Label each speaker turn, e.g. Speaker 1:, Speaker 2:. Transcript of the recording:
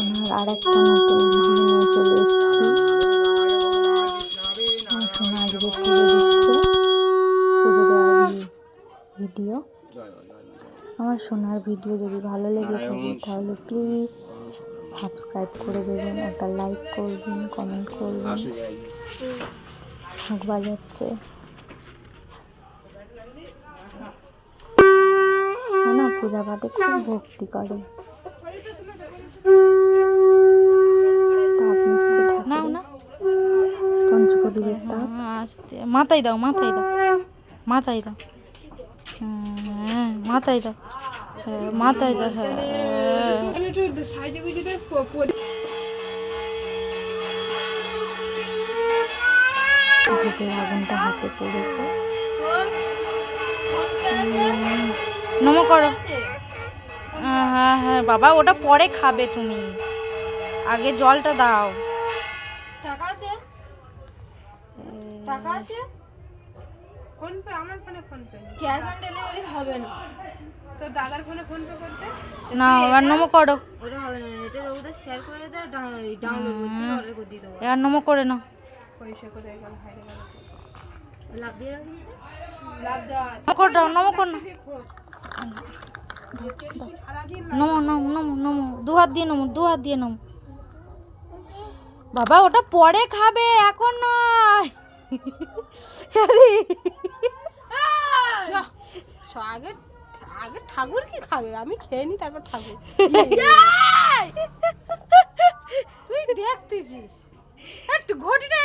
Speaker 1: সোনার আর একটা নতুন ভিডিও নিয়ে চলে এসেছি। সোনা আজকে পুজো দিচ্ছে। পুজো দেওয়ার ভিডিও। আমার সোনার ভিডিও যদি ভালো লেগে থাকে, তাহলে প্লিজ সাবস্ক্রাইব করে দেবেন, একটা লাইক করবেন কমেন্ট করবেন। শাঁখ বাজাচ্ছে। না, পূজা পাঠে খুব ভক্তি করে তাপ নিচ্ছে
Speaker 2: নাও
Speaker 1: ঠাকুর
Speaker 2: না
Speaker 1: তাপ
Speaker 2: হ্যাঁ, আস্তে। মাথায় দাও মাথায় দাও। মাথায় দাও। হ্যাঁ মাথায় দাও। হ্যাঁ, মাথায় দাও হ্যাঁ।
Speaker 1: আগুনটা হাতে পড়েছে।
Speaker 2: নমো করো। হ্যাঁ হ্যাঁ হ্যাঁ বাবা ওটা পরে খাবে তুমি। আগে জলটা দাও।
Speaker 3: টাকা আছে? টাকা আছে? ফোন পে আমার ফোনে phone pay cash on delivery হবে না। তো দাদার ফোনে ফোন পে করতে?
Speaker 2: না করো।
Speaker 3: ওটা হবে না এটা ওদের শেয়ার করে দে ডাউনলোড করতে অর্ডার করে দিয়ে
Speaker 2: এবার নমো করে নাও।
Speaker 3: পয়সা কোথায় গেল? হাইরে গেল লাভ দিয়ে রাখবি লাভ দেওয়া আছে।
Speaker 2: নমো করে দাও নমো কর না। নমো নমো নমো নমো দু হাত দিয়ে নমো দু হাত দিয়ে নমো বাবা ওটা পরে খাবে এখন নয়
Speaker 3: আগে আগে ঠাকুর কি খাবে? আমি খেয়ে নি তারপর ঠাকুর। তুই দেখতেছিস। একটু ঘটিটা